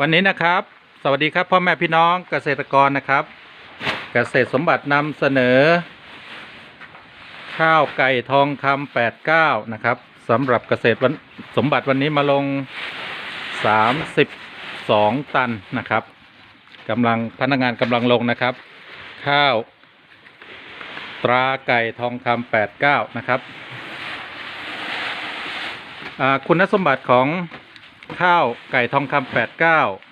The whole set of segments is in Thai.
วันนี้นะครับ สวัสดีครับ พ่อแม่พี่น้องเกษตรกรนะครับ เกษตรสมบัตินำเสนอ ข้าวไก่ทองคำ89นะครับสำหรับเกษตรวันสมบัติวันนี้มาลง32ตันนะครับกำลังพนักงานกำลังลงนะครับ ข้าว ตราไก่ทองคำ89นะครับ คุณสมบัติของข้าวไก่ทองคำ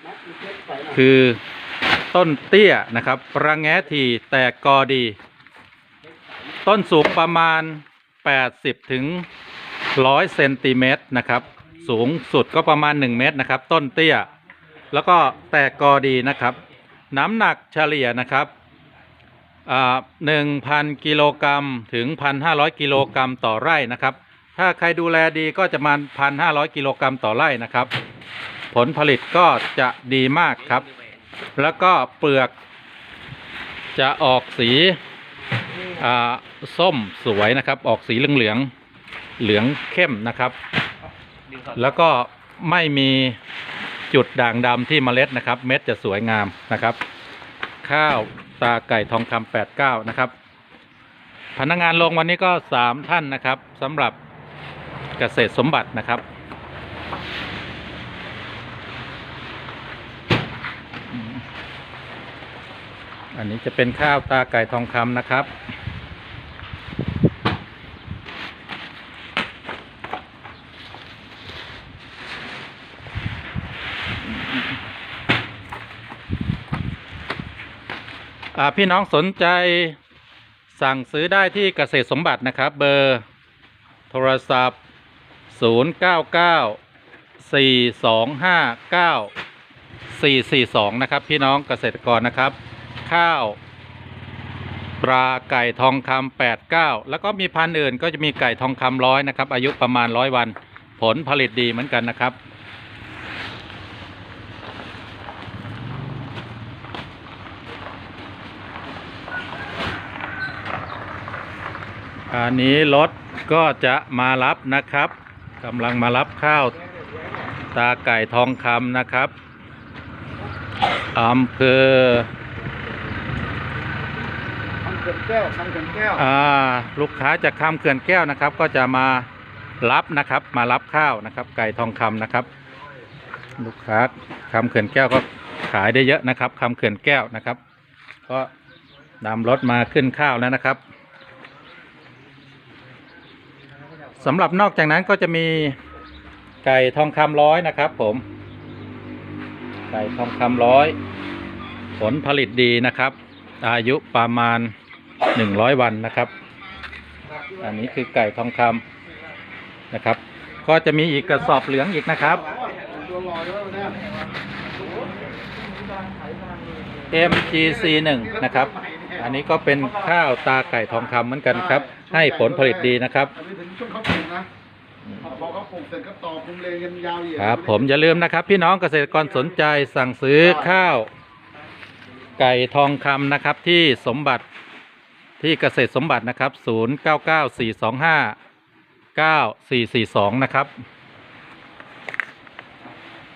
89คือต้นเตี้ยนะครับระแงะทีแตกกอดี ต้นสูงประมาณ 80ถึง100เซนติเมตรนะครับ สูงสุดก็ประมาณ 1 เมตรนะครับ ต้นเตี้ย แล้วก็แตกกอดีนะครับ น้ำหนักเฉลี่ยนะครับหนึ่งพันกิโลกรัมถึง 1,500 กิโลกรัมต่อไร่นะครับ ถ้าใครดูแลดีก็จะมาพันห้าร้อยกิโลกรัมต่อไร่นะครับ ผลผลิตก็จะดีมากครับ แล้วก็เปลือกจะออกสีอ่าส้มสวยนะครับ ออกสีเหลืองๆเหลืองเข้มนะครับ แล้วก็ไม่มีจุดด่างดำที่เมล็ดนะครับ เม็ดจะสวยงามนะครับ ข้าวตาไก่ทองคำ89 นะครับ พนักงานลงวันนี้ก็ 3 ท่านนะครับสำหรับ เกษตรสมบัตินะครับ อันนี้จะเป็นข้าวตาไก่ทองคำนะครับอาพี่น้องสนใจสั่งซื้อได้ที่เกษตรสมบัตินะครับ เบอร์โทรศัพท์ 099 425 9442นะครับ พี่น้องเกษตรกรนะครับ ข้าวปลาไก่ทองคำ89แล้วก็มีพันธุ์อื่นก็จะมีไก่ทองคำร้อยนะครับ อายุประมาณร้อยวัน ผลผลิตดีเหมือนกันนะครับอันนี้รถก็จะมารับนะครับ กำลังมารับข้าวตาไก่ทองคำนะครับอำเภอทำเขื่อนแก้วทำเขื่อนแก้วอ่าลูกค้าจากคำเขื่อนแก้วนะครับ ก็จะมารับนะครับ มารับข้าวนะครับ ไก่ทองคำนะครับ ลูกค้าคำเขื่อนแก้วก็ขายได้เยอะนะครับคำเขื่อนแก้วนะครับ ก็นำรถมาขึ้นข้าวแล้วนะครับ สำหรับนอกจากนั้นก็จะมีไก่ทองคำร้อยนะครับ ผม ไก่ทองคำร้อย ผลผลิตดีนะครับ อายุประมาณ100วันนะครับ อันนี้คือไก่ทองคำนะครับ ก็จะมีอีกกระสอบเหลืองอีกนะครับตัวลอยแล้วเนี่ย MGC 1นะครับ อันนี้ก็เป็นข้าวตาไก่ทองคำเหมือนกันครับ ให้ผลผลิตดีนะครับอันนี้ถึงช่วงเขาปลูกนะพอเขาปลูกเสร็จก็ต่อคุมเลงกันยาวเหยียดครับ ผมอย่าลืมนะครับ พี่น้องเกษตรกรสนใจสั่งซื้อข้าว ไก่ทองคำนะครับ ที่สมบัติที่เกษตรสมบัตินะครับ 099425 9442 นะครับ